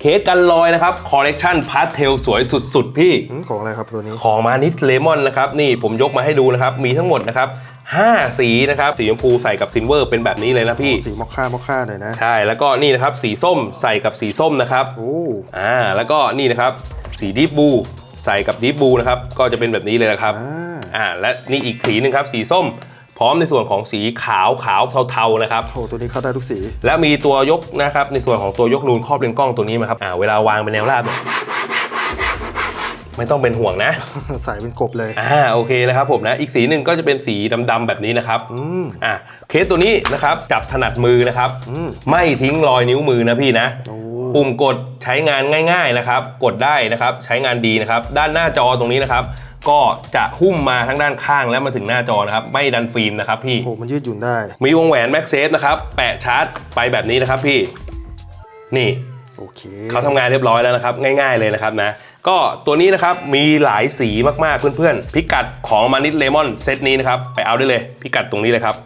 เคสกันรอยนะครับคอลเลกชันพาสเทลสวยสุดๆ พี่ อืมของอะไรครับตัวนี้ ของมานิสเลมอนนะครับ นี่ผมยกมาให้ดูนะครับ มีทั้งหมดนะครับ 5 สีนะครับ สีชมพูใส่กับซิลเวอร์เป็นแบบนี้เลยนะพี่ สีมอคค่ามอคค่าหน่อยนะใช่แล้วก็นี่นะครับ สีส้มใส่กับสีส้มนะครับโอ้อ่าแล้วก็นี่นะครับ สีดิฟบูใส่กับดิฟบูนะครับก็จะเป็นแบบนี้เลยนะครับอ่า อ่าและนี่อีกสีหนึ่งครับ สีส้ม พร้อมในส่วนของสีขาวขาวเทาๆนะครับโหตัวนี้เข้าได้ทุกสี และมีตัวยกนะครับในส่วนของตัวยกนูนครอบเลนส์กล้องตัวนี้นะครับอ่าเวลาวางเป็นแนวราบเนี่ยไม่ต้องเป็นห่วงนะใส่เป็นกบเลยอ่าโอเคนะครับผมนะอีกสีหนึ่งก็จะเป็นสีดำๆแบบนี้นะครับอืมอ่าเคสตัวนี้นะครับจับถนัดมือนะครับอืมไม่ทิ้งรอยนิ้วมือนะพี่นะโอ้ปุ่มกดใช้งานง่าย ๆนะครับ กดได้นะครับ ใช้งานดีนะครับ ด้านหน้าจอตรงนี้นะครับ ก็จะหุ้มมาทั้งด้านข้างและมาถึงหน้าจอนะครับ ไม่ดันฟิล์มนะครับพี่โหมันยืดหยุ่นได้ มีวงแหวนแม็กเซฟนะครับ แปะชาร์จไปแบบนี้นะครับพี่ นี่โอเคเขาทำงานเรียบร้อยแล้วนะครับ ง่าย ๆเลยนะครับนะก็ตัวนี้นะครับมีหลายสีมากๆเพื่อนๆ พิกัดของมานิดเลมอนเซตนี้นะครับ ไปเอาได้เลย พิกัดตรงนี้เลยครับ